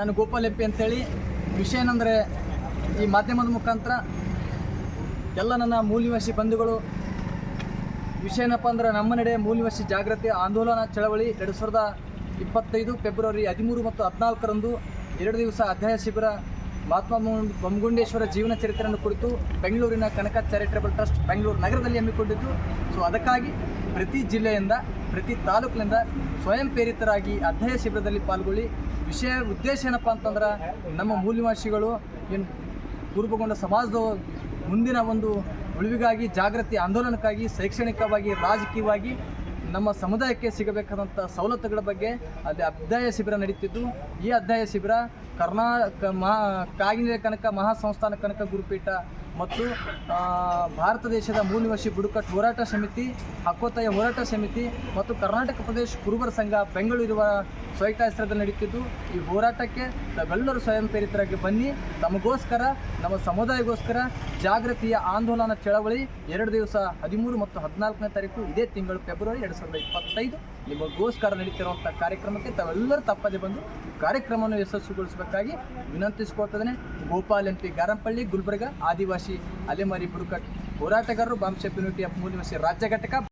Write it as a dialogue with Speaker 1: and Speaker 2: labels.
Speaker 1: ನಾನು ಗೋಪಾಲ್ ಎಪ್ಪಿ ಅಂತೇಳಿ. ವಿಷಯ ಏನಂದರೆ, ಈ ಮಾಧ್ಯಮದ ಮುಖಾಂತರ ಎಲ್ಲ ನನ್ನ ಮೂಲಿವಾಸಿ ಬಂಧುಗಳು, ವಿಷಯ ಏನಪ್ಪ ಅಂದ್ರೆ ನಮ್ಮ ನಡೆ ಮೂಲಿವಾಸಿ ಜಾಗೃತಿ ಆಂದೋಲನ ಚಳವಳಿ ಎರಡು ಸಾವಿರದ ಇಪ್ಪತ್ತೈದು ಫೆಬ್ರವರಿ ಹದಿಮೂರು ಮತ್ತು ಹದಿನಾಲ್ಕರಂದು ಎರಡು ದಿವಸ ಅಧ್ಯಾಯ ಶಿಬಿರ ಮಹಾತ್ಮ ಬೊಮ್ಮಗುಂಡೇಶ್ವರ ಜೀವನ ಚರಿತ್ರೆಯನ್ನು ಕುರಿತು ಬೆಂಗಳೂರಿನ ಕನಕ ಚಾರಿಟೇಬಲ್ ಟ್ರಸ್ಟ್ ಬೆಂಗಳೂರು ನಗರದಲ್ಲಿ ಹಮ್ಮಿಕೊಂಡಿದ್ದು. ಸೊ ಅದಕ್ಕಾಗಿ ಪ್ರತಿ ಜಿಲ್ಲೆಯಿಂದ ಪ್ರತಿ ತಾಲೂಕಿನಿಂದ ಸ್ವಯಂ ಪ್ರೇರಿತರಾಗಿ ಅಧ್ಯಾಯ ಶಿಬಿರದಲ್ಲಿ ಪಾಲ್ಗೊಳ್ಳಿ. ವಿಷಯ ಉದ್ದೇಶ ಏನಪ್ಪ ಅಂತಂದ್ರೆ ನಮ್ಮ ಮೂಲ್ಯವಾಸಿಗಳು ಏನು ಪೂರ್ವಗೊಂಡ ಸಮಾಜದ ಮುಂದಿನ ಒಂದು ಉಳಿವಿಗಾಗಿ, ಜಾಗೃತಿ ಆಂದೋಲನಕ್ಕಾಗಿ, ಶೈಕ್ಷಣಿಕವಾಗಿ, ರಾಜಕೀಯವಾಗಿ ನಮ್ಮ ಸಮುದಾಯಕ್ಕೆ ಸಿಗಬೇಕಾದಂಥ ಸವಲತ್ತುಗಳ ಬಗ್ಗೆ ಅಲ್ಲಿ ಅಧ್ಯಾಯ ಶಿಬಿರ ನಡೀತಿದ್ದು. ಈ ಅಧ್ಯಾಯ ಶಿಬಿರ ಕರ್ನಾಟಕ ಮಹಾ ಕಾಗಿನೆಲೆ ಕನಕ ಮಹಾಸಂಸ್ಥಾನ ಕನಕ ಗುರುಪೀಠ ಮತ್ತು ಭಾರತ ದೇಶದ ಮೂಲ್ಯವಾಸಿ ಬುಡಕಟ್ಟು ಹೋರಾಟ ಸಮಿತಿ, ಹಕ್ಕೊತ್ತಾಯ ಹೋರಾಟ ಸಮಿತಿ ಮತ್ತು ಕರ್ನಾಟಕ ಪ್ರದೇಶ ಕುರುಬರ ಸಂಘ ಬೆಂಗಳೂರಿನ ಸ್ವೈಕಾಶ್ರಯದಲ್ಲಿ ನಡೀತಿದ್ದು. ಈ ಹೋರಾಟಕ್ಕೆ ತಾವೆಲ್ಲರೂ ಸ್ವಯಂ ಪ್ರೇರಿತರಾಗಿ ಬನ್ನಿ. ತಮಗೋಸ್ಕರ, ನಮ್ಮ ಸಮುದಾಯಗೋಸ್ಕರ ಜಾಗೃತಿಯ ಆಂದೋಲನ ಚಳವಳಿ ಎರಡು ದಿವಸ ಹದಿಮೂರು ಮತ್ತು ಹದಿನಾಲ್ಕನೇ ತಾರೀಕು ಇದೇ ತಿಂಗಳು ಫೆಬ್ರವರಿ ಎರಡು ಸಾವಿರದ ಇಪ್ಪತ್ತೈದು. ನಿಮಗೋಸ್ಕರ ನಡೀತಿರುವಂಥ ಕಾರ್ಯಕ್ರಮಕ್ಕೆ ತಾವೆಲ್ಲರೂ ತಪ್ಪದೆ ಬಂದು ಕಾರ್ಯಕ್ರಮವನ್ನು ಯಶಸ್ವಿಗೊಳಿಸಬೇಕಾಗಿ ವಿನಂತಿಸಿಕೊಳ್ತದೆ ಗೋಪಾಲ್ ಎಂ ಪಿ ಗಾರಂಪಳ್ಳಿ, ಗುಲ್ಬರ್ಗ, ಆದಿವಾಸಿ ಅಲೆಮಾರಿ ಬುಡಕಟ್ಟು ಹೋರಾಟಗಾರರು, ಬಾಂಬ್ ಯೂನಿಟಿ ಆಫ್ ರಾಜ್ಯ ಘಟಕ